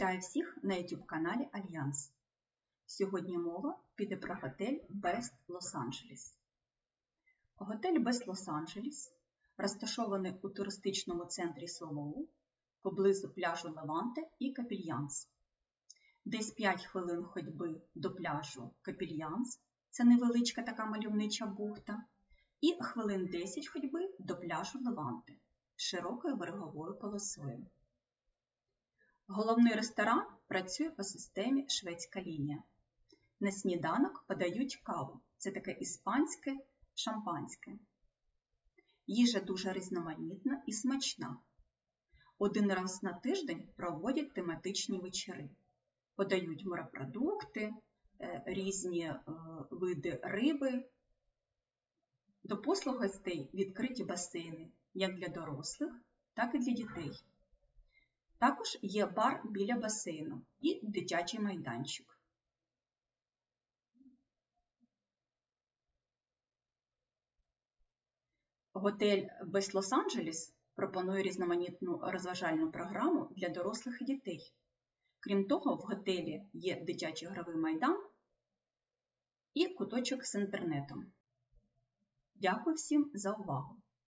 Вітаю всіх на YouTube каналі Альянс. Сьогодні мова піде про готель Best Лос-Анджелес. Готель Best Лос-Анджелес розташований у туристичному центрі Солоу поблизу пляжу Леванте і Капільянс. Десь 5 хвилин ходьби до пляжу Капільянс, це невеличка така мальовнича бухта, і хвилин 10 ходьби до пляжу Леванте широкою береговою полосою. Головний ресторан працює по системі шведська лінія. На сніданок подають каву. Це таке іспанське шампанське. Їжа дуже різноманітна і смачна. Один раз на тиждень проводять тематичні вечори. Подають морепродукти, е, різні е, види риби. До послуг гостей відкриті басейни як для дорослих, так і для дітей. Також є бар біля басейну і дитячий майданчик. Готель Бес Лос-Анджелес пропонує різноманітну розважальну програму для дорослих і дітей. Крім того, в готелі є дитячий гровий майдан і куточок з інтернетом. Дякую всім за увагу!